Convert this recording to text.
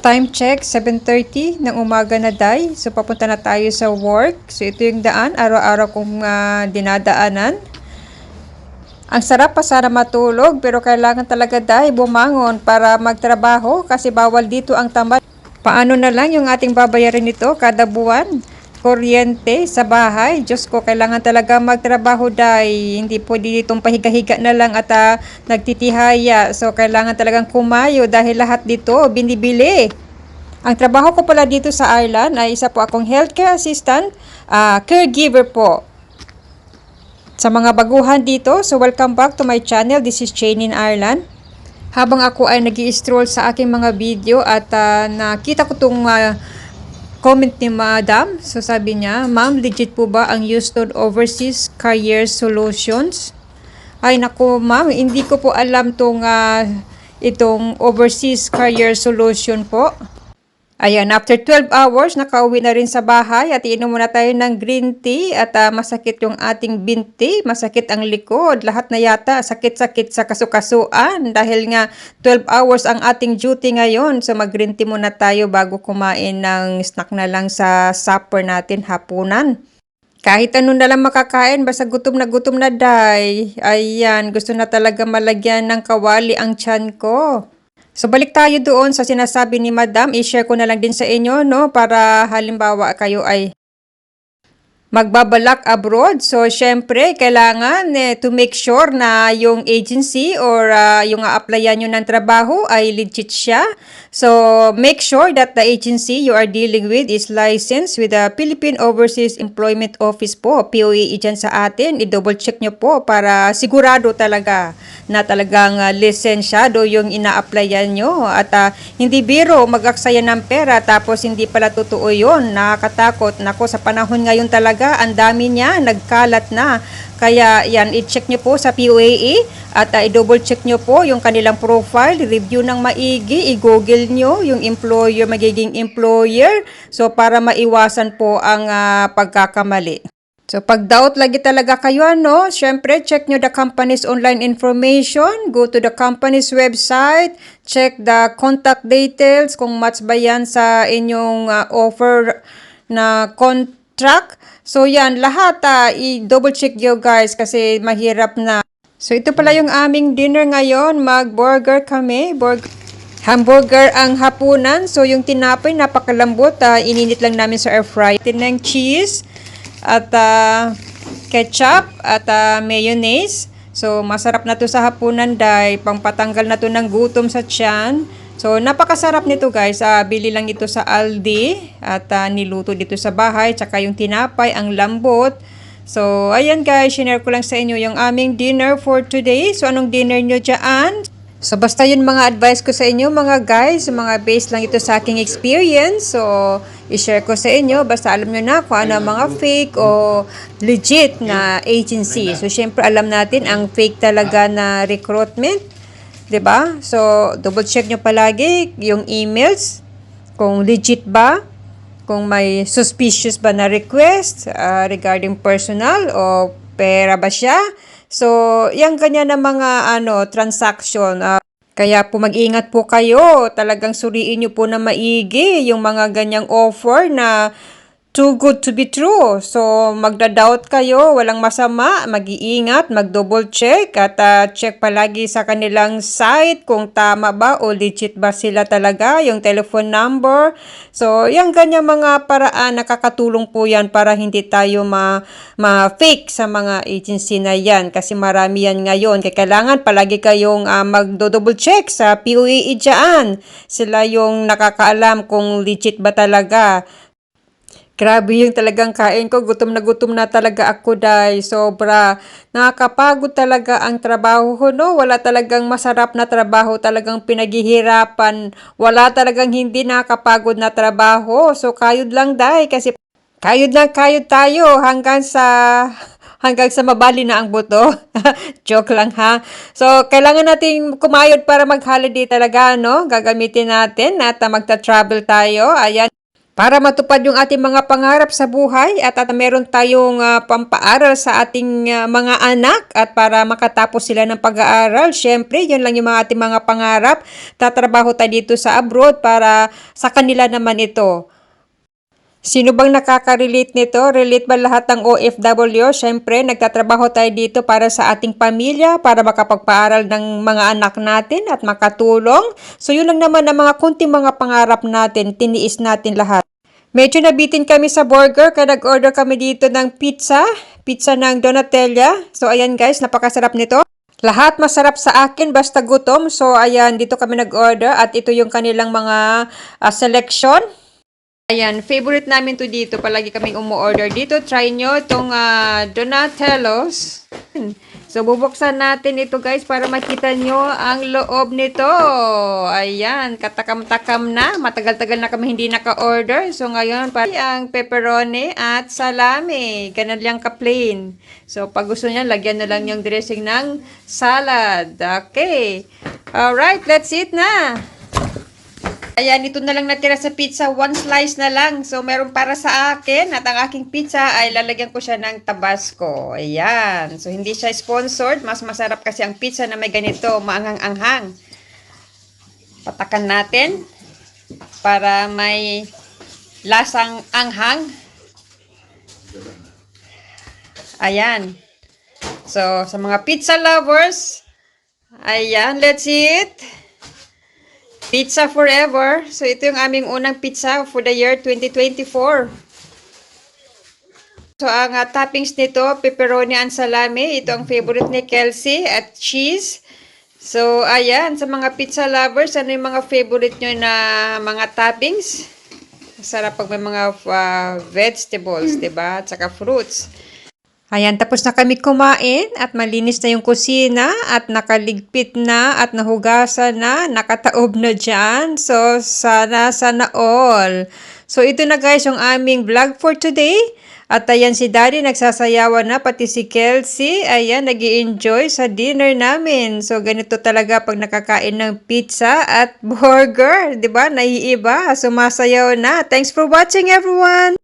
Time check, 7.30 ng umaga na day. So, papunta na tayo sa work. So, ito yung daan. Araw-araw kong ah, dinadaanan. Ang sarap pa sana matulog, pero kailangan talaga day bumangon para magtrabaho kasi bawal dito ang tamad. Paano na lang yung ating babayarin nito kada buwan? Kuryente sa bahay. Diyos ko, kailangan talaga magtrabaho day. Hindi pwede ditong pahiga-higa na lang at ah, nagtitihaya. So, kailangan talagang kumayo dahil lahat dito binibili. Ang trabaho ko pala dito sa Ireland ay isa po akong healthcare assistant, ah, caregiver po. Sa mga baguhan dito, so welcome back to my channel. This is Jane in Ireland. Habang ako ay nag stroll sa aking mga video at ah, nakita ko itong comment ni Madam. So sabi niya, Ma'am, legit po ba ang Houston Overseas Career Solutions? Ay naku, ma'am, hindi ko po alam tong ah, itong Overseas Career Solution po. Ayan, after 12 hours, nakauwi na rin sa bahay at iinom muna tayo ng green tea at ah, masakit yung ating binti, masakit ang likod, lahat na yata sakit-sakit sa kasukasuan dahil nga 12 hours ang ating duty ngayon. So mag-green tea muna tayo bago kumain ng snack na lang sa supper natin hapunan. Kahit ano na lang makakain, basta gutom na gutom na day. Ayan, gusto na talaga malagyan ng kawali ang tiyan ko. So balik tayo doon sa sinasabi ni Madam, i-share ko na lang din sa inyo, no, para halimbawa kayo ay magbabalak abroad. So, syempre, kailangan eh, to make sure na yung agency or ah, yung a-applyan nyo ng trabaho ay legit siya. So, make sure that the agency you are dealing with is licensed with the Philippine Overseas Employment Office po, POAE dyan sa atin. I-double check nyo po para sigurado talaga na talagang uh, lisensyado yung ina-applyan nyo. At ah, hindi biro, mag-aksaya ng pera tapos hindi pala totoo yun. Nakakatakot. Nako, sa panahon ngayon talaga, ang dami niya, nagkalat na. Kaya yan, i-check nyo po sa POAE at uh, i-double check nyo po yung kanilang profile, review ng maigi, i-google nyo yung employer, magiging employer. So, para maiwasan po ang ah, pagkakamali. So, pag doubt lagi talaga kayo, ano, syempre, check nyo the company's online information, go to the company's website, check the contact details, kung match ba yan sa inyong ah, offer na contract. So, yan, lahat, ah, i-double check nyo guys, kasi mahirap na. So, ito pala yung aming dinner ngayon, mag-burger kami, burger. Hamburger ang hapunan. So, yung tinapay, napakalambot. ah, ininit lang namin sa air fryer. Tinang cheese at ah, ketchup at ah, mayonnaise. So, masarap na to sa hapunan dahil pampatanggal na to ng gutom sa tiyan. So, napakasarap nito guys. Ah, bili lang ito sa Aldi at ah, niluto dito sa bahay. Tsaka yung tinapay, ang lambot. So, ayan guys, share ko lang sa inyo yung aming dinner for today. So, anong dinner nyo dyan? So, basta yun mga advice ko sa inyo mga guys, mga base lang ito sa aking experience. So, i-share ko sa inyo, basta alam nyo na kung ano mga fake o legit na agency. So, syempre alam natin ang fake talaga na recruitment. Ba? So, double check nyo palagi yung emails kung legit ba, kung may suspicious ba na request ah, regarding personal o pera ba siya. So, yung kanya na mga ano transaction ah, kaya po mag-ingat po kayo. Talagang suriin nyo po na maigi yung mga ganyang offer na too good to be true. So, magda-doubt kayo, walang masama, mag-iingat, mag-double check at ah, check palagi sa kanilang site kung tama ba o legit ba sila talaga, yung telephone number. So, yung ganyan mga paraan, nakakatulong po yan para hindi tayo ma- ma-fake sa mga agency na yan kasi marami yan ngayon. Kaya kailangan palagi kayong ah, mag-double check sa POAE dyan. Sila yung nakakaalam kung legit ba talaga. Grabe yung talagang kain ko. Gutom na gutom na talaga ako dahil sobra. Nakakapagod talaga ang trabaho ko, no? Wala talagang masarap na trabaho. Talagang pinaghihirapan. Wala talagang hindi nakakapagod na trabaho. So, kayod lang dahil kasi kayod lang kayod tayo hanggang sa hanggang sa mabali na ang buto. Joke lang ha. So, kailangan nating kumayod para mag-holiday talaga, no? Gagamitin natin at magta-travel tayo. Ayan. Para matupad yung ating mga pangarap sa buhay at, at meron tayong ah, pampaaral sa ating ah, mga anak at para makatapos sila ng pag-aaral. Syempre, yun lang yung mga ating mga pangarap. Tatrabaho tayo dito sa abroad para sa kanila naman ito. Sino bang nakaka-relate nito? Relate ba lahat ng OFW? Siyempre, nagtatrabaho tayo dito para sa ating pamilya, para makapagpaaral ng mga anak natin at makatulong. So, yun lang naman ang mga kunting mga pangarap natin, tiniis natin lahat. Medyo nabitin kami sa burger kaya nag-order kami dito ng pizza. Pizza ng Donatella. So, ayan guys, napakasarap nito. Lahat masarap sa akin basta gutom. So, ayan, dito kami nag-order at ito yung kanilang mga ah, selection. Ayan, favorite namin to dito. Palagi kaming umu-order dito. Try nyo itong ah, Donatello's. So, bubuksan natin ito guys para makita nyo ang loob nito. Ayan, katakam-takam na. Matagal-tagal na kami hindi naka-order. So, ngayon, pa ang pepperoni at salami. Ganun lang ka-plain. So, pag gusto nyo, lagyan na lang yung dressing ng salad. Okay. Alright, let's eat na. Ayan, ito na lang natira sa pizza. One slice na lang. So, meron para sa akin. At ang aking pizza ay lalagyan ko siya ng tabasco. Ayan. So, hindi siya sponsored. Mas masarap kasi ang pizza na may ganito. Maanghang-anghang. Patakan natin. Para may lasang anghang. Ayan. So, sa mga pizza lovers, ayan, let's eat. Pizza Forever. So, ito yung aming unang pizza for the year 2024. So, ang ah, toppings nito, pepperoni and salami. Ito ang favorite ni Kelsey at cheese. So, ayan, sa mga pizza lovers, ano yung mga favorite nyo na mga toppings? Sarap pag may mga ah, vegetables, 'di ba? At saka fruits. Ayan, tapos na kami kumain at malinis na yung kusina at nakaligpit na at nahugasan na, nakataob na dyan. So, sana, sana all. So, ito na guys yung aming vlog for today. At ayan si Daddy nagsasayawan na, pati si Kelsey. Ayan, nag enjoy sa dinner namin. So, ganito talaga pag nakakain ng pizza at burger. 'di ba Naiiba, sumasayaw na. Thanks for watching everyone!